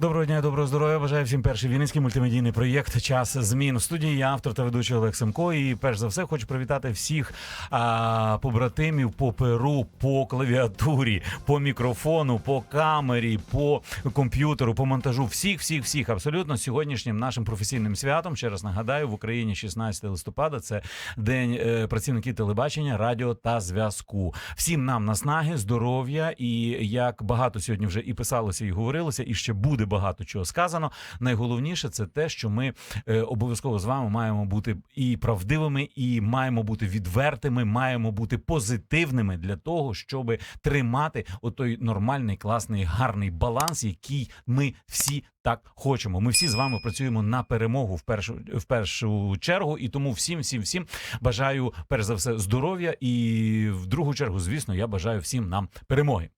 Доброго дня, доброго здоров'я. Бажаю всім перший вінницький мультимедійний проєкт Час змін. В студії я автор та ведучий Олег Семко. І перш за все хочу привітати всіх а, побратимів по перу, по клавіатурі, по мікрофону, по камері, по комп'ютеру, по монтажу. Всіх, всіх, всіх абсолютно сьогоднішнім нашим професійним святом. Ще раз нагадаю, в Україні 16 листопада. Це день е, працівників телебачення, радіо та зв'язку. Всім нам наснаги, здоров'я і як багато сьогодні вже і писалося, і говорилося, і ще буде багато чого сказано. Найголовніше це те, що ми е, обов'язково з вами маємо бути і правдивими, і маємо бути відвертими, маємо бути позитивними для того, щоб тримати отой нормальний, класний, гарний баланс, який ми всі. Так хочемо. Ми всі з вами працюємо на перемогу в першу в першу чергу, і тому всім, всім, всім бажаю перш за все здоров'я. І в другу чергу, звісно, я бажаю всім нам перемоги.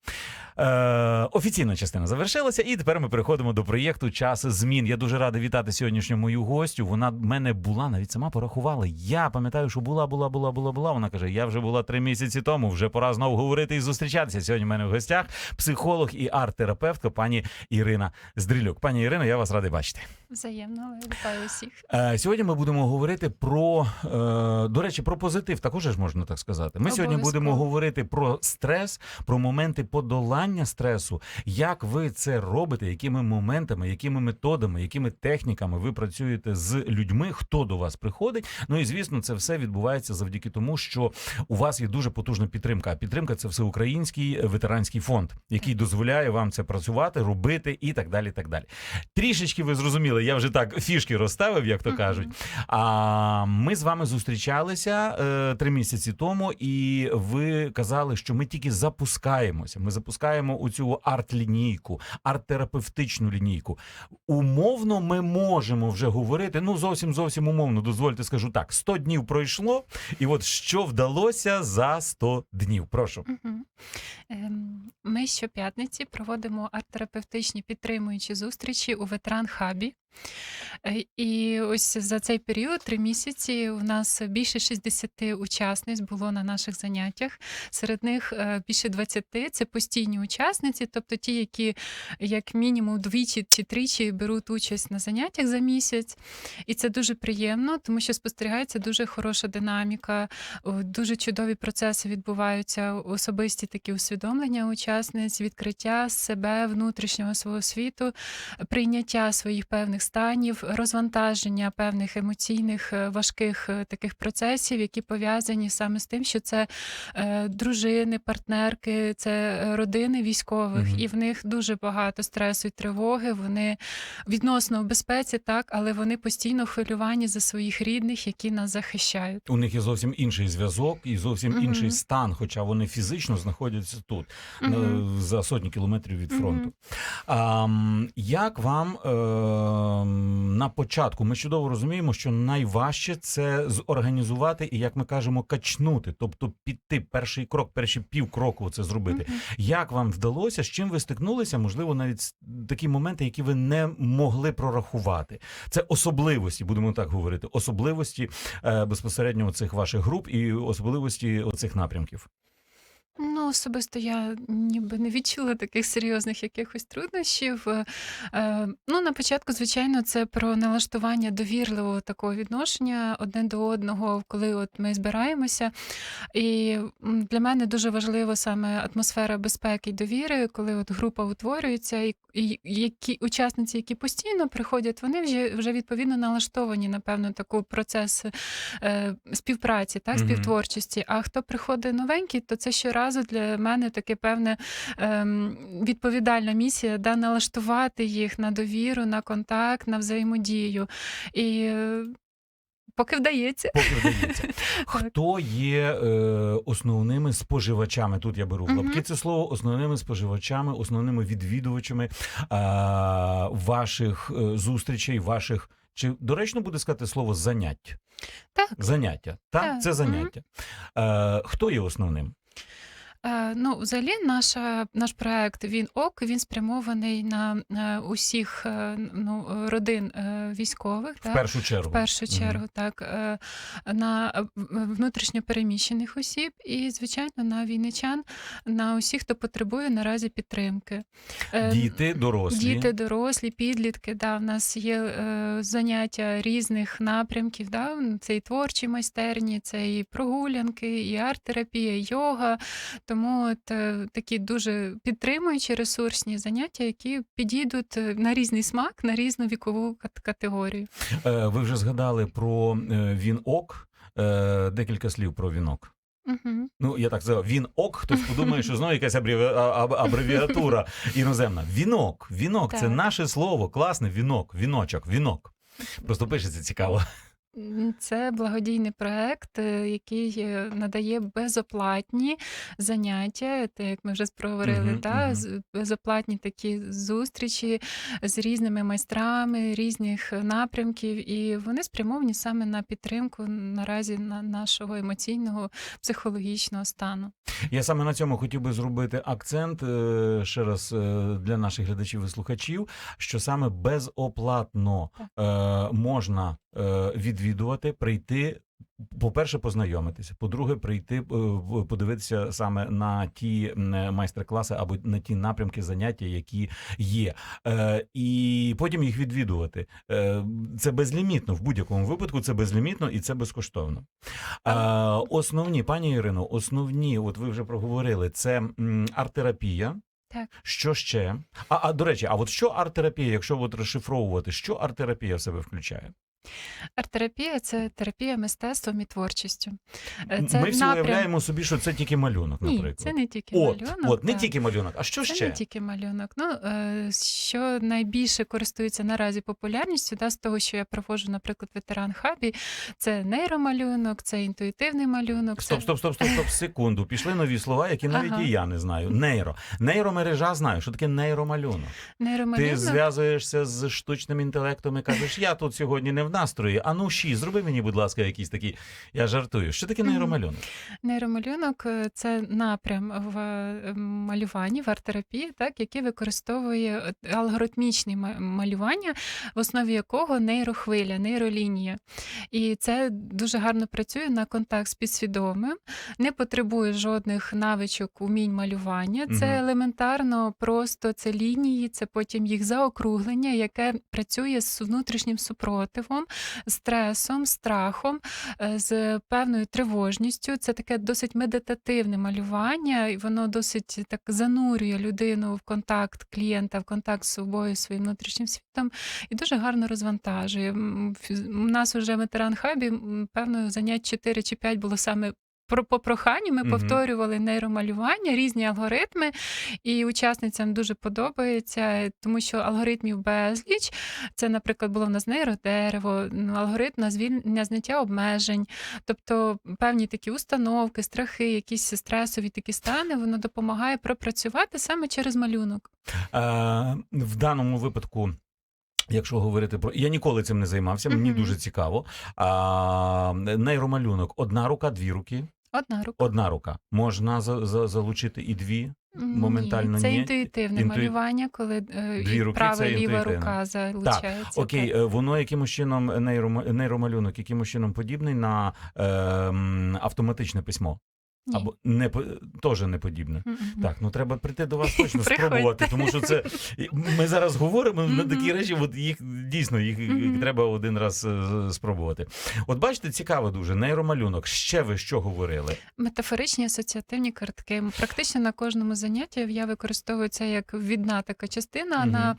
Е, офіційна частина завершилася, і тепер ми переходимо до проєкту Час змін. Я дуже радий вітати сьогоднішню мою гостю. Вона в мене була, навіть сама порахувала. Я пам'ятаю, що була, була, була, була, була. Вона каже: я вже була три місяці тому. Вже пора знову говорити і зустрічатися. Сьогодні в мене в гостях психолог і арт-терапевтка пані Ірина Здрилюк. Пані Ірино, я вас радий бачити. Взаємно, вітаю усіх. Е, Сьогодні ми будемо говорити про е, до речі, про позитив. Також ж можна так сказати. Ми сьогодні будемо говорити про стрес, про моменти подолання стресу. Як ви це робите? Якими моментами, якими методами, якими техніками ви працюєте з людьми? Хто до вас приходить? Ну і звісно, це все відбувається завдяки тому, що у вас є дуже потужна підтримка. А підтримка це всеукраїнський ветеранський фонд, який дозволяє вам це працювати, робити і так далі. Так далі. Трішечки ви зрозуміли, я вже так фішки розставив, як то кажуть. А ми з вами зустрічалися е, три місяці тому, і ви казали, що ми тільки запускаємося. Ми запускаємо у цю арт-лінійку, арт-терапевтичну лінійку. Умовно, ми можемо вже говорити. Ну зовсім зовсім умовно. Дозвольте, скажу так: 100 днів пройшло, і от що вдалося за 100 днів. Прошу. Угу. Ми щоп'ятниці проводимо арт-терапевтичні підтримуючі зустрічі у ветеран хабі. Е, І ось за цей період, три місяці, у нас більше 60 учасниць було на наших заняттях. Серед них е, більше 20 – це постійні учасниці, тобто ті, які як мінімум двічі чи тричі беруть участь на заняттях за місяць. І це дуже приємно, тому що спостерігається дуже хороша динаміка, дуже чудові процеси відбуваються, особисті такі усвідомлення учасниць, відкриття себе, внутрішнього свого світу, прийняття своїх певних станів, розвантаження певних емоційних е, важких е, таких процесів, які пов'язані саме з тим, що це е, дружини, партнерки, це родини військових, Мгм. і в них дуже багато стресу і тривоги. Вони відносно в безпеці, так, але вони постійно хвилювані за своїх рідних, які нас захищають. У них є зовсім інший зв'язок і зовсім Мгм. інший стан, хоча вони фізично знаходяться тут. Е, за сотні кілометрів від фронту. А, як вам е, на початку? Ми чудово розуміємо, що найважче це зорганізувати і, як ми кажемо, качнути, тобто піти перший крок, перші пів кроку це зробити. Мгм. Як вам вдалося? З чим ви стикнулися? Можливо, навіть такі моменти, які ви не могли прорахувати. Це особливості, будемо так говорити, особливості е, безпосередньо цих ваших груп і особливості оцих напрямків. Ну, особисто я ніби не відчула таких серйозних якихось труднощів. Е, е, ну, на початку, звичайно, це про налаштування довірливого такого відношення одне до одного, коли от ми збираємося. І м, для мене дуже важливо саме атмосфера безпеки і довіри, коли от група утворюється, і, і які учасниці, які постійно приходять, вони вже, вже відповідно налаштовані на певну таку процес е, співпраці, так, Мгм. співтворчості. А хто приходить новенький, то це щоразу для мене таке певне ем, відповідальна місія, да, налаштувати їх на довіру, на контакт, на взаємодію. І е, поки вдається. Поки вдається. Хто є е, основними споживачами? Тут я беру в лапки це слово, основними споживачами, основними відвідувачами е, ваших зустрічей, ваших. Чи доречно буде сказати слово заняття? Так. Заняття. Так, Так, це заняття. Е, хто є основним? Е, Ну, взагалі, наша, наш проект Він ок він спрямований на, е, усіх е, ну, родин е, військових. В так? першу чергу. В першу чергу, так, е, на е, в- внутрішньопереміщених осіб і, звичайно, на війничан, на усіх, хто потребує наразі підтримки. Е, Діти, дорослі. Діти, дорослі, підлітки. Да, в нас є е, заняття різних напрямків. Да? Це і творчі майстерні, це і прогулянки, і арт-терапія, і йога. Тому от, е, такі дуже підтримуючі ресурсні заняття, які підійдуть е, на різний смак, на різну вікову кат- категорію. Е, Ви вже згадали про е, вінок. Декілька слів про вінок. Угу. Ну, я так сказав, він ок, хтось подумає, що знову якась абреві- абревіатура іноземна. Вінок, вінок це наше слово, класне вінок, віночок, вінок. Просто пишеться цікаво. М, Це благодійний проект, е, який е, надає безоплатні заняття, те, як ми вже проговорили, Мгм, да, мгм. з- безоплатні такі зустрічі з різними майстрами різних напрямків, і вони спрямовані саме на підтримку наразі на нашого емоційного психологічного стану. Я саме на цьому хотів би зробити акцент е, ще раз е, для наших глядачів і слухачів, що саме безоплатно е, можна е, відвідувати, прийти. По-перше, познайомитися. По-друге, прийти е, подивитися саме на ті майстер-класи або на ті напрямки заняття, які є, е, і потім їх відвідувати. Е, це безлімітно в будь-якому випадку. Це безлімітно і це безкоштовно. Е, основні, пані Ірино, основні, от ви вже проговорили, це арт-терапія. Так. Що ще? А, а до речі, а от що арт-терапія, якщо от розшифровувати, що арт-терапія в себе включає? Арт-терапія це терапія мистецтвом і творчістю. Е, Це Ми всі напрям... уявляємо собі, що це тільки малюнок, Ні, наприклад. це не тільки От, малюнок. от, не так. тільки малюнок, а що Це ще? не тільки малюнок. Ну, е, що найбільше користується наразі популярністю, да, з того, що я проводжу, наприклад, ветеран хабі, це нейромалюнок, це інтуїтивний малюнок. Стоп, це... стоп, стоп, стоп, стоп, секунду. Пішли нові слова, які навіть Ага. і я не знаю. Нейро. Нейромережа знаю. Що таке нейромалюнок? Нейромалюнок? Ти зв'язуєшся з штучним інтелектом і кажеш, я тут сьогодні не в настрої. А ну ші, зроби мені, будь ласка, якийсь такий. Я жартую. Що таке нейромалюнок? Нейромалюнок це напрям в е, малюванні, в арт-терапії, так, який використовує е, алгоритмічне малювання, в основі якого нейрохвиля, нейролінія. І це дуже гарно працює на контакт з підсвідомим, не потребує жодних навичок, умінь малювання. Це Мгм. елементарно просто це лінії, це потім їх заокруглення, яке працює з внутрішнім супротивом, стресом, страхом, е, з певною тривожністю. Це таке досить медитативне малювання, і воно досить так занурює людину в контакт клієнта, в контакт з собою, своїм внутрішнім світом, і дуже гарно розвантажує. У нас вже в хабі, певно, занять 4 чи 5 було саме. Про по проханню ми Мгм. повторювали нейромалювання, різні алгоритми, і учасницям дуже подобається, тому що алгоритмів безліч. Це, наприклад, було в нас нейродерево, ну, алгоритм на звільнення зняття обмежень, тобто певні такі установки, страхи, якісь стресові такі стани, воно допомагає пропрацювати саме через малюнок. Е, в даному випадку. Якщо говорити про я ніколи цим не займався, мені Мгм. дуже цікаво. А, нейромалюнок одна рука, дві руки. Одна рука. Одна рука можна за, за, залучити і дві. Ні, моментально це ні. інтуїтивне Інтуї- малювання, коли е, Дві руки права це ліва інтуїтивне. рука залучається. Окей, так. е, воно якимось чином нейрома- нейромалюнок, якимось чином подібний на е, автоматичне письмо. Ні. Або не по- теж не подібне. М-м. Так, ну треба прийти до вас точно спробувати, тому що це ми зараз говоримо на такі речі, от їх дійсно їх Мгм. треба один раз е, спробувати. От бачите, цікаво дуже нейромалюнок. Ще ви що говорили? Метафоричні асоціативні картки. Практично на кожному занятті я використовую це як відна така частина Мгм. на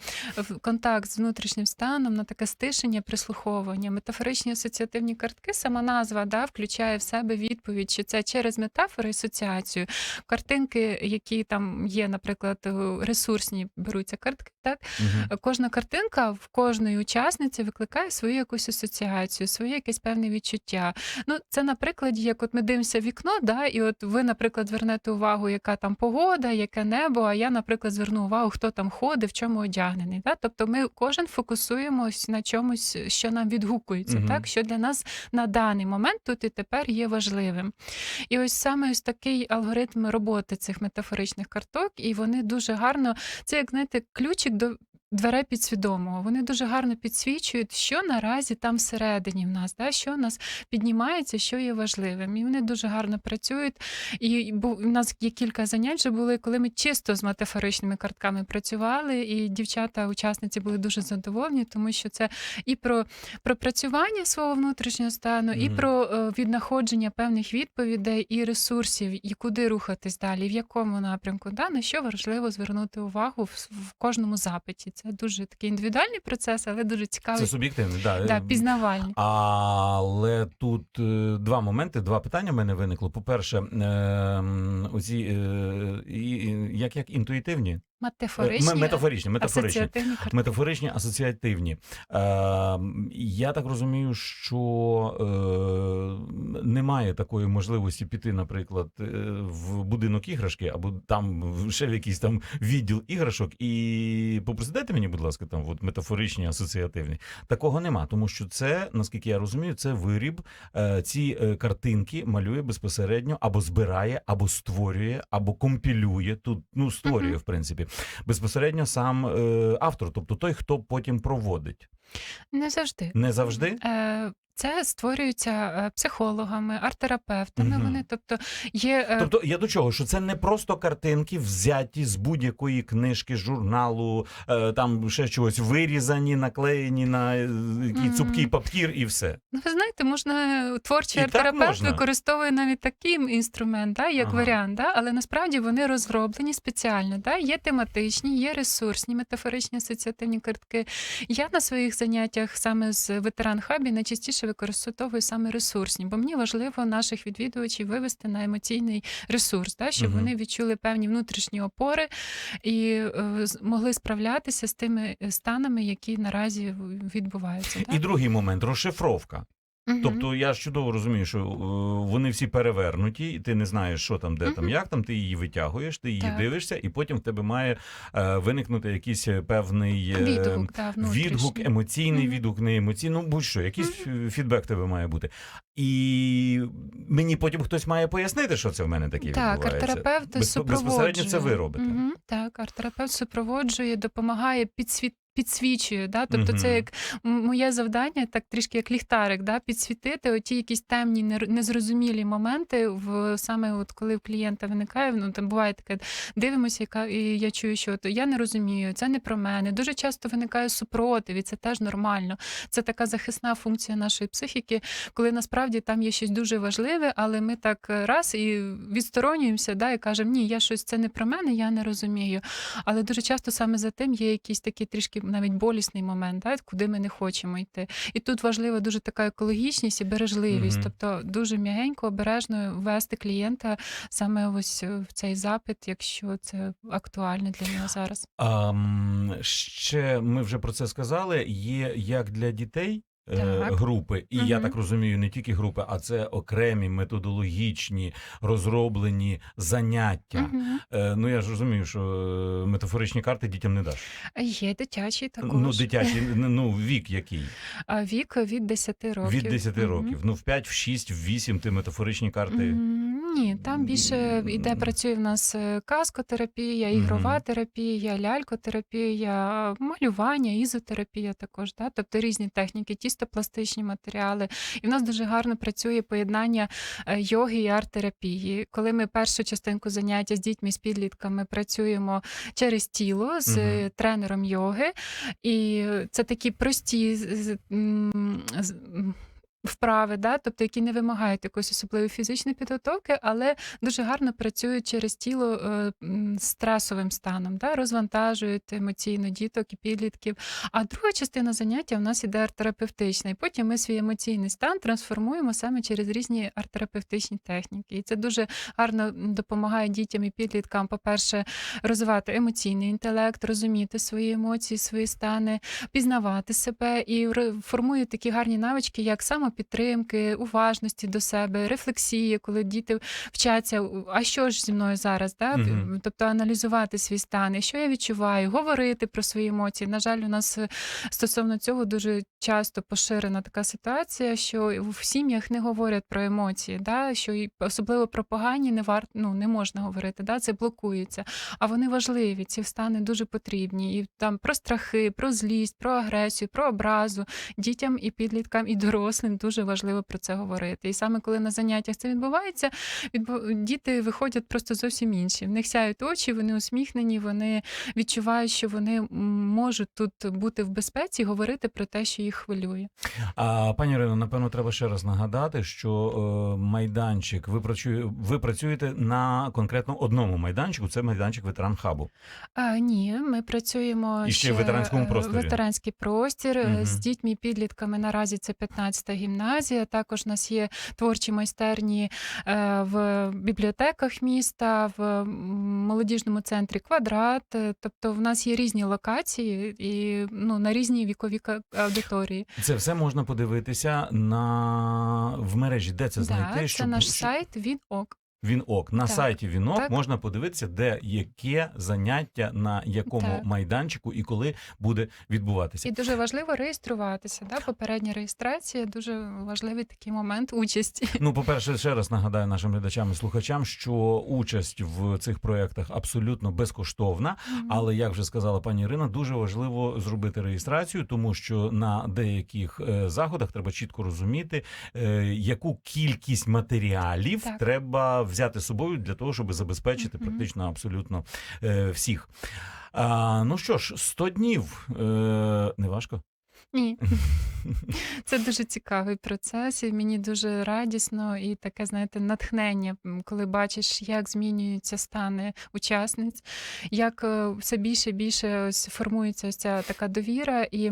контакт з внутрішнім станом, на таке стишення, прислуховування. Метафоричні асоціативні картки, сама назва да, включає в себе відповідь, чи це через метафори асоціацію. Картинки, які там є, наприклад, е, ресурсні беруться картки, так Мгм. Кожна картинка в кожної учасниці викликає свою якусь асоціацію, своє якесь певне відчуття. Ну, це на прикладі, як от ми дивимося в вікно, да, і от ви, наприклад, звернете увагу, яка там погода, яке небо. А я, наприклад, зверну увагу, хто там ходить, в чому одягнений. Да? Тобто ми кожен фокусуємось на чомусь, що нам відгукується, Мгм. так що для нас на даний момент тут і тепер є важливим. І ось саме саме ось такий алгоритм роботи цих метафоричних карток, і вони дуже гарно. Це як знаєте, ключик до. Дверей підсвідомого. Вони дуже гарно підсвічують, що наразі там всередині в нас, да, що в нас піднімається, що є важливим. І вони дуже гарно працюють. І бу- в нас є кілька занять вже були, коли ми чисто з метафоричними картками працювали, і дівчата, учасниці були дуже задоволені, тому що це і про пропрацювання свого внутрішнього стану, і про е, віднаходження певних відповідей і ресурсів, і куди рухатись далі, в якому напрямку, да, на що важливо звернути увагу в, в кожному запиті. Це дуже такий індивідуальний процес, але дуже цікавий, Це суб'єктивний, да. да, пізнавальний. Але тут е, два моменти, два питання в мене виникло. По-перше, е, оці е, як, як інтуїтивні, Метафоричні, метафоричні, метафоричні. асоціативні. Метафоричні, асоціативні. Е, я так розумію, що е, немає такої можливості піти, наприклад, е, в будинок іграшки, або там ще в якийсь там відділ іграшок, і попросити, дайте мені, будь ласка, там от метафоричні, асоціативні. Такого нема, тому що це, наскільки я розумію, це виріб. Е, ці е, картинки малює безпосередньо або збирає, або створює, або компілює. Тут ну створює, Мгм. в принципі, безпосередньо сам е, автор, тобто той, хто потім проводить. Не завжди. Не завжди. Е, Це створюється е, психологами, арт-терапевтами. Мгм. Вони, тобто, є е, Тобто я до чого, що це не просто картинки взяті з будь-якої книжки, журналу, е, там ще чогось вирізані, наклеєні на який цупкий папір і все. Ну, ви знаєте, можна творчий арт-терапевт можна. використовує навіть такий інструмент, да, як Ага. варіант, да, але насправді вони розроблені спеціально. Да, є тематичні, є ресурсні, метафоричні асоціативні картки. Я на своїх заняттях саме з ветеран хабі найчастіше використовую саме ресурсні, бо мені важливо наших відвідувачів вивести на емоційний ресурс, да, щоб угу. вони відчули певні внутрішні опори і е, могли справлятися з тими станами, які наразі відбуваються. І другий момент розшифровка. Мгм. Тобто я ж чудово розумію, що е, вони всі перевернуті, і ти не знаєш, що там, де там, Мгм. як там, ти її витягуєш, ти її Так. дивишся, і потім в тебе має е, виникнути якийсь е, певний е, Відгук, внутрішній. відгук, емоційний Мгм. відгук, не емоційний, ну будь-що, якийсь е, фідбек в тебе має бути. І мені потім хтось має пояснити, що це в мене таке Так, відбувається. арт-терапевт супроводжує. безпосередньо це ви робите. Мгм, Так, арт-терапевт супроводжує, допомагає підсвіт. Підсвічує, да? тобто Мгм. це як моє завдання, так трішки як ліхтарик, да? підсвітити оті якісь темні, незрозумілі моменти, в саме от коли в клієнта виникає, ну там буває таке, дивимося, яка і я чую, що от, я не розумію, це не про мене. Дуже часто виникає супротив, і це теж нормально. Це така захисна функція нашої психіки, коли насправді там є щось дуже важливе, але ми так е, раз і відсторонюємося, да, і кажемо, ні, я щось це не про мене, я не розумію. Але дуже часто саме за тим є якийсь такий трішки навіть болісний момент, да, куди ми не хочемо йти. І тут важлива дуже така екологічність і бережливість, Мгм. тобто дуже м'ягенько, обережно ввести клієнта саме ось е, в цей запит, якщо це актуально для нього зараз. А, ще ми вже про це сказали. Є як для дітей. Е, Так. Групи, і я так розумію, не тільки групи, а це окремі методологічні розроблені заняття. Е, ну я ж розумію, що е, метафоричні карти дітям не даш. Є дитячий також. Ну, дитячі, ну вік який? А вік від 10 років. Від 10 Мгм. років. Ну, в 5, в 6, в 8 ти метафоричні карти. М, Ні, там більше йде працює в нас казкотерапія, ігрова терапія, лялькотерапія, малювання, ізотерапія також. Да? Тобто різні техніки, тістопластичні матеріали. І в нас дуже гарно працює поєднання е, йоги і арт-терапії. Коли ми першу частинку заняття з дітьми, з підлітками працюємо через тіло з угу. Тренером йоги, і це такі прості. з- з- з- Вправи, да? тобто які не вимагають якоїсь особливої фізичної підготовки, але дуже гарно працюють через тіло е, стресовим станом, да? розвантажують емоційно діток і підлітків. А друга частина заняття у нас іде арт-терапевтична, і потім ми свій емоційний стан трансформуємо саме через різні арт-терапевтичні техніки. І це дуже гарно допомагає дітям і підліткам, по-перше, розвивати емоційний інтелект, розуміти свої емоції, свої стани, пізнавати себе і формує такі гарні навички, як самопідтримки, уважності до себе, рефлексії, коли діти вчаться, а що ж зі мною зараз? Да? Мгм. Тобто аналізувати свій стан, і що я відчуваю, говорити про свої емоції. На жаль, у нас е, стосовно цього дуже часто поширена така ситуація, що в сім'ях не говорять про емоції, да? що особливо про погані не варт, ну, не можна говорити, да? це блокується. А вони важливі, ці стани дуже потрібні. І там про страхи, про злість, про агресію, про образу дітям і підліткам, і дорослим дуже важливо про це говорити. І саме коли на заняттях це відбувається, відбу- діти виходять просто зовсім інші. В них сяють очі, вони усміхнені, вони відчувають, що вони можуть тут бути в безпеці, і говорити про те, що їх хвилює. А пані Ірино, напевно, треба ще раз нагадати, що е, майданчик ви працює, ви працюєте на конкретно одному майданчику. Це майданчик ветеран хабу. А, ні, ми працюємо І ще в ветеранському просторі. Ветеранський простір Мгм. з дітьми підлітками. Наразі це 15-та гімназія. Також у нас є творчі майстерні е, в бібліотеках міста, в молодіжному центрі квадрат. Е, Тобто, в нас є різні локації і ну на різні вікові аудиторії. Це все можна подивитися на в мережі. Де це знайти? Да, це щоб- наш сайт. Він ок. Вінок. На Так. сайті Вінок Так. можна подивитися, де яке заняття, на якому Так. майданчику і коли буде відбуватися. І дуже важливо реєструватися. Да? Попередня реєстрація дуже важливий такий момент участі. Ну, по-перше, ще раз нагадаю нашим глядачам і слухачам, що участь в цих проєктах абсолютно безкоштовна. Але як вже сказала пані Ірина, дуже важливо зробити реєстрацію, тому що на деяких е, заходах треба чітко розуміти, е, яку кількість матеріалів Так. треба взяти з собою для того, щоб забезпечити практично абсолютно е, всіх. А, ну що ж, 100 днів е, не важко. Ні, це дуже цікавий процес, і мені дуже радісно і таке, знаєте, натхнення, коли бачиш, як змінюються стани учасниць, як е, все більше і більше ось формується ось ця така довіра. І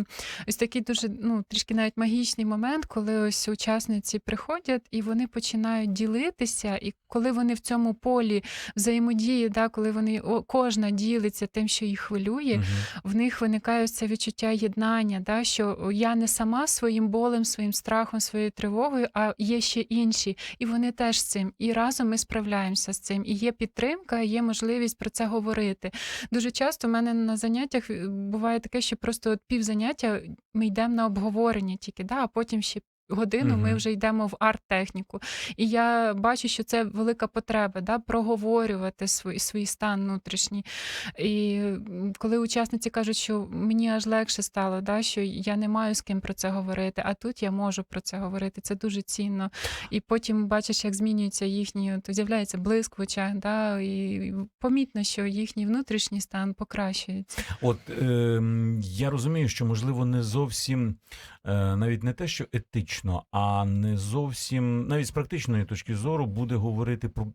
ось такий дуже ну трішки навіть магічний момент, коли ось учасниці приходять і вони починають ділитися, і коли вони в цьому полі взаємодії, да, коли вони о, кожна ділиться тим, що їх хвилює Мгм. в них виникає ось це відчуття єднання, да, що я не сама своїм болем, своїм страхом, своєю тривогою, а є ще інші, і вони теж з цим. І разом ми справляємося з цим. І є підтримка, є можливість про це говорити. Дуже часто в мене на заняттях е, буває таке, що просто от пів заняття ми йдемо на обговорення тільки, да, а потім ще. Годину ми вже йдемо в арт-техніку. І я бачу, що це велика потреба да, проговорювати свій, свій стан внутрішній. І коли учасниці кажуть, що мені аж легше стало, да, що я не маю з ким про це говорити, а тут я можу про це говорити. Це дуже цінно. І потім бачиш, як змінюється їхній, то з'являється блиск в очах, да, і помітно, що їхній внутрішній стан покращується. От е, я розумію, що можливо не зовсім е, навіть не те, що етично, а не зовсім навіть з практичної точки зору буде говорити про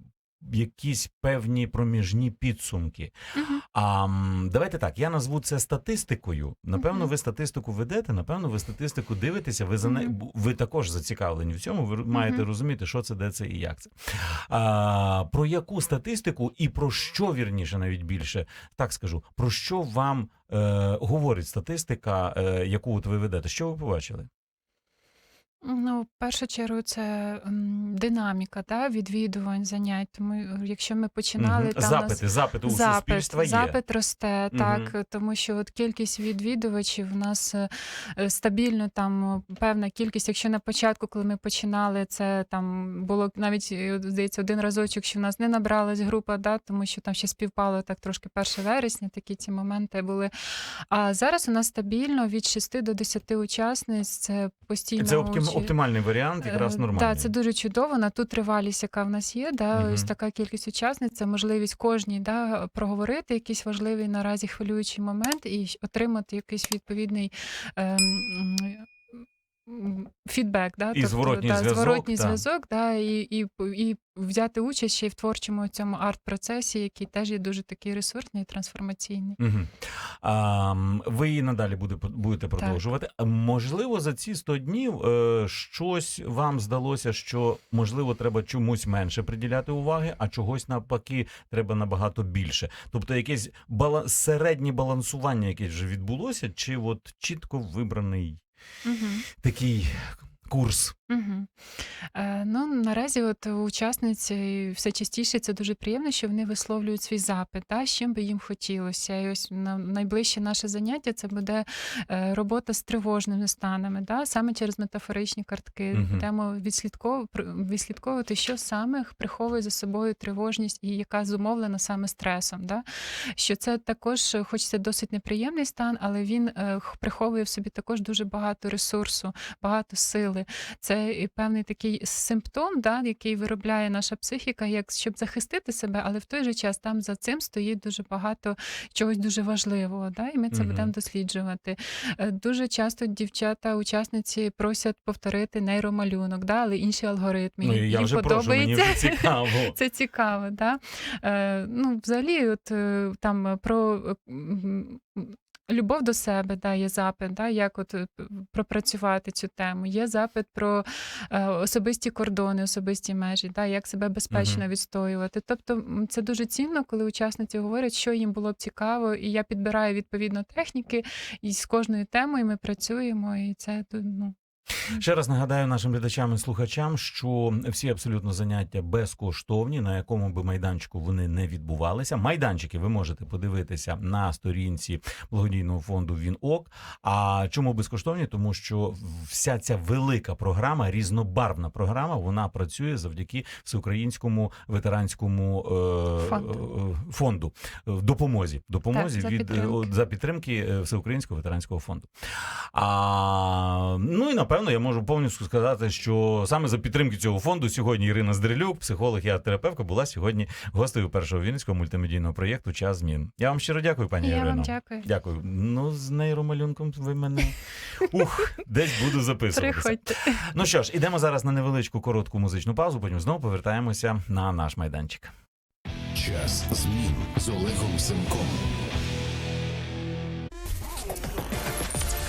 якісь певні проміжні підсумки. Мгм. А давайте так, я назву це статистикою. Напевно, Мгм. ви статистику ведете, напевно, ви статистику дивитеся. Ви за Мгм. бу- ви також зацікавлені в цьому. Ви р- маєте Мгм. розуміти, що це, де це і як це. А, про яку статистику і про що вірніше, навіть більше, так скажу, про що вам е, говорить статистика, е, яку от ви ведете? Що ви побачили? Ну, в першу чергу, це м, динаміка да, відвідувань занять. Тому якщо ми починали Мгм. там у нас запити, запити у суспільства є. запит росте, Мгм. так, тому що от кількість відвідувачів у нас е, е, стабільно там е, певна кількість. Якщо на початку, коли ми починали, це там було навіть е, здається один разочок, що в нас не набралась група, да, тому що там ще співпало так трошки 1 вересня, такі ці моменти були. А зараз у нас стабільно від 6 до 10 учасниць. Це постійно Це оптим, учі- оптимальний варіант, якраз Е, нормальний. Так, це дуже чудово. На ту тривалість, яка в нас є, да, Мгм. ось така кількість учасниць, це можливість кожній да, проговорити якийсь важливий наразі хвилюючий момент і отримати якийсь відповідний. Ем, Фідбек, да, І зворотній зв'язок, зворотній зв'язок, да, і, і, і взяти участь ще й в творчому цьому арт-процесі, який теж є дуже такий ресурсний і трансформаційний. Угу. А, ви і надалі буде, будете продовжувати. А Можливо, за ці 100 днів е, щось вам здалося, що можливо треба чомусь менше приділяти уваги, а чогось навпаки треба набагато більше. Тобто, якесь бала... середнє балансування, яке вже відбулося, чи от чітко вибраний Угу. такий курс? Угу. Е, ну, наразі от у учасниць е, все частіше це дуже приємно, що вони висловлюють свій запит, да, з чим би їм хотілося. І ось на найближче наше заняття це буде е, робота з тривожними станами, да, саме через метафоричні картки. Мгм. Будемо відслідков- відслідковувати, що саме приховує за собою тривожність і яка зумовлена саме стресом. Да? Що це також, е, хоч це досить неприємний стан, але він е, приховує в собі також дуже багато ресурсу, багато сили. Це і певний такий симптом, да, який виробляє наша психіка, як щоб захистити себе, але в той же час там за цим стоїть дуже багато чогось дуже важливого. Да, і ми це Мгм. будемо досліджувати. Е, Дуже часто дівчата, учасниці просять повторити нейромалюнок, да, але інші алгоритми. Ну, я Їм вже прошу, мені вже цікаво. Це цікаво, да? Е, ну, взагалі, от е, там про любов до себе, да, є запит, да, як от е, пропрацювати цю тему. Є запит про е, особисті кордони, особисті межі, да, як себе безпечно Мгм. відстоювати. Тобто це дуже цінно, коли учасниці говорять, що їм було б цікаво, і я підбираю відповідно техніки, і з кожною темою ми працюємо, і це ну, Ще раз нагадаю нашим глядачам і слухачам, що всі абсолютно заняття безкоштовні, на якому би майданчику вони не відбувалися. Майданчики ви можете подивитися на сторінці благодійного фонду Він ок. А чому безкоштовні? Тому що вся ця велика програма, різнобарвна програма, вона працює завдяки всеукраїнському ветеранському е, Фонду. е, фонду допомозі. Допомозі за від за підтримки е, всеукраїнського ветеранського фонду. А, ну і напевно я можу повністю сказати, що саме за підтримки цього фонду сьогодні Ірина Здрилюк, психолог і арт-терапевтка, була сьогодні гостею першого вінницького мультимедійного проєкту Час змін. Я вам щиро дякую, пані я Ірино. вам дякую. Дякую. Ну, з нейромалюнком ви мене. Ух, десь буду записуватися. Приходьте. Ну що ж, ідемо зараз на невеличку коротку музичну паузу, потім знову повертаємося на наш майданчик. Час змін з Олегом Семком.